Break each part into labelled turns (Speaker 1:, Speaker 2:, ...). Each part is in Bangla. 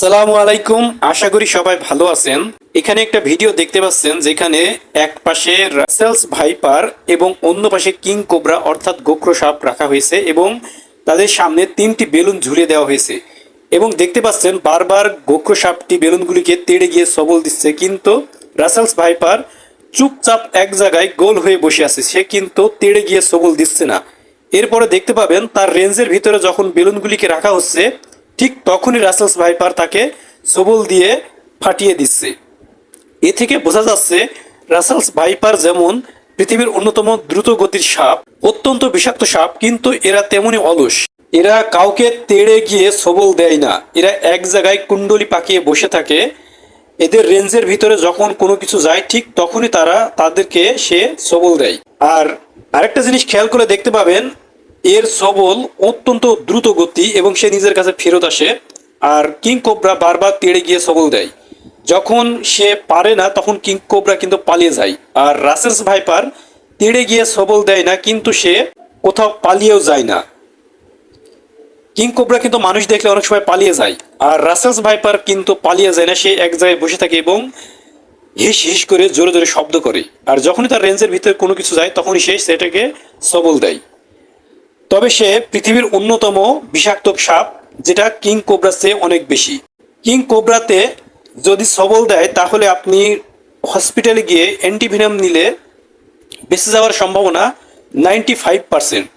Speaker 1: আসসালামু আলাইকুম। আশা করি সবাই ভালো আছেন। এখানে একটা ভিডিও দেখতে পাচ্ছেন যেখানে এক পাশে রাসেলস ভাইপার এবং অন্য পাশে কিং কোবরা অর্থাৎ গোক্র সাপ রাখা হয়েছে এবং তাদের সামনে তিনটি বেলুন ঝুলিয়ে দেওয়া হয়েছে। এবং দেখতে পাচ্ছেন বারবার গোক্র সাপটি বেলুনগুলিকে তেড়ে গিয়ে সবল দিচ্ছে, কিন্তু রাসেলস ভাইপার চুপচাপ এক জায়গায় গোল হয়ে বসে আছে। সে কিন্তু তেড়ে গিয়ে সবল দিচ্ছে না। এরপরে দেখতে পাবেন তার রেঞ্জের ভিতরে যখন বেলুনগুলিকে রাখা হচ্ছে ঠিক তখনই রাসেলস ভাইপার তাকে সবল দিয়ে ফাটিয়ে দিচ্ছে। এ থেকে বোঝা যাচ্ছে রাসেলস ভাইপার যেমন পৃথিবীর অন্যতম দ্রুত গতির সাপ, অত্যন্ত বিষাক্ত সাপ, কিন্তু এরা তেমনই অলস। এরা কাউকে তেড়ে গিয়ে সবল দেয় না। এরা এক জায়গায় কুণ্ডলি পাকিয়ে বসে থাকে। এদের রেঞ্জের ভিতরে যখন কোনো কিছু যায়, ঠিক তখনই তারা তাদেরকে সে সবল দেয়। আর আরেকটা জিনিস খেয়াল করে দেখতে পাবেন এর সবল অত্যন্ত দ্রুত গতি এবং সে নিজের কাছে ফেরত আসে আর কিং কোবরা বারবার তেড়ে গিয়ে সবল দেয়। যখন সে পারে না, তখন কিং কোবরা কিন্তু পালিয়ে যায় আর রাসেলস ভাইপার তেড়ে গিয়ে সবল দেয় না, কিন্তু সে কোথাও পালিয়েও যায় না। কিং কোবরা কিন্তু মানুষ দেখলে অনেক সময় পালিয়ে যায় আর রাসেলস ভাইপার কিন্তু পালিয়ে যায় না, সে এক জায়গায় বসে থাকে এবং হিস হিস করে জোরে জোরে শব্দ করে। আর যখনই তার রেঞ্জের ভিতরে কোনো কিছু যায়, তখনই সে সেটাকে সবল দেয়। তবে সে পৃথিবীর অন্যতম বিষাক্ত সাপ, যেটা কিং কোবরার চেয়ে অনেক বেশি। কিং কোবরাতে যদি সবল দেয়, তাহলে আপনি হসপিটালে গিয়ে অ্যান্টিভিনাম নিলে বেঁচে যাওয়ার সম্ভাবনা নাইনটি ফাইভ পার্সেন্ট।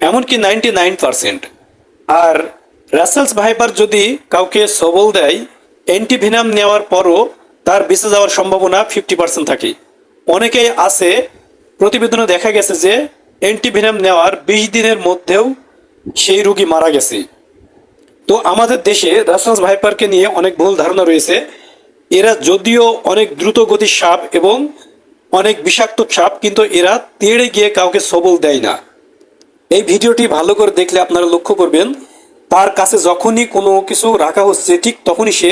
Speaker 1: এমনকি নাইনটি নাইন পার্সেন্ট। আর রাসেলস ভাইপার যদি কাউকে সবল দেয়, অ্যান্টিভিনাম নেওয়ার পরও তার বেঁচে যাওয়ার সম্ভাবনা ফিফটি পার্সেন্ট থাকে। অনেকেই আছে, প্রতিবেদনে দেখা গেছে যে অ্যান্টিভিনাম নেওয়ার বিশ দিনের মধ্যেও সেই রুগী মারা গেছে। তো আমাদের দেশে রাসেলস ভাইপারকে নিয়ে অনেক ভুল ধারণা রয়েছে। এরা যদিও অনেক দ্রুত গতির সাপ এবং অনেক বিষাক্ত সাপ, কিন্তু এরা তেড়ে গিয়ে কাউকে সবল দেয় না। এই ভিডিওটি ভালো করে দেখলে আপনারা লক্ষ্য করবেন, তার কাছে যখনই কোনো কিছু রাখা হচ্ছে, ঠিক তখনই সে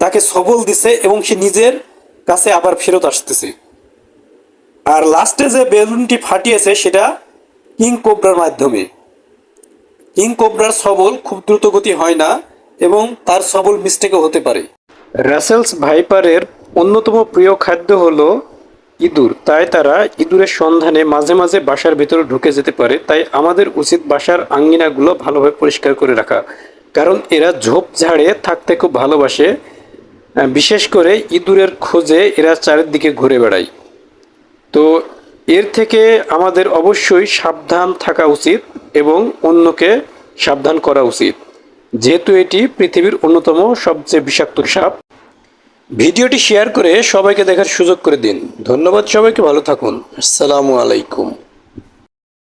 Speaker 1: তাকে সবল দিছে এবং সে নিজের কাছে আবার ফেরত আসতেছে। আর লাস্টে যে বেলুনটি ফাটিয়েছে, সেটা কিং কোবরার মাধ্যমে। কিং কোবরার সবল খুব দ্রুত গতি হয় না এবং তার সবল মিস্টেকও হতে পারে। রাসেলস ভাইপারের অন্যতম প্রিয় খাদ্য হলো ইঁদুর। তাই তারা ইঁদুরের সন্ধানে মাঝে মাঝে বাসার ভেতরে ঢুকে যেতে পারে। তাই আমাদের উচিত বাসার আঙ্গিনাগুলো ভালোভাবে পরিষ্কার করে রাখা। কারণ এরা ঝোপঝাড়ে থাকতে খুব ভালোবাসে। বিশেষ করে ইঁদুরের খোঁজে এরা চারিদিকে ঘুরে বেড়ায়। তো এর থেকে আমাদের অবশ্যই সাবধান থাকা উচিত এবং অন্যকে সাবধান করা উচিত। যেহেতু এটি পৃথিবীর অন্যতম সবচেয়ে বিষাক্ত সাপ। ভিডিওটি শেয়ার করে সবাইকে দেখার সুযোগ করে দিন। ধন্যবাদ সবাইকে, ভালো থাকুন। আসসালামু আলাইকুম।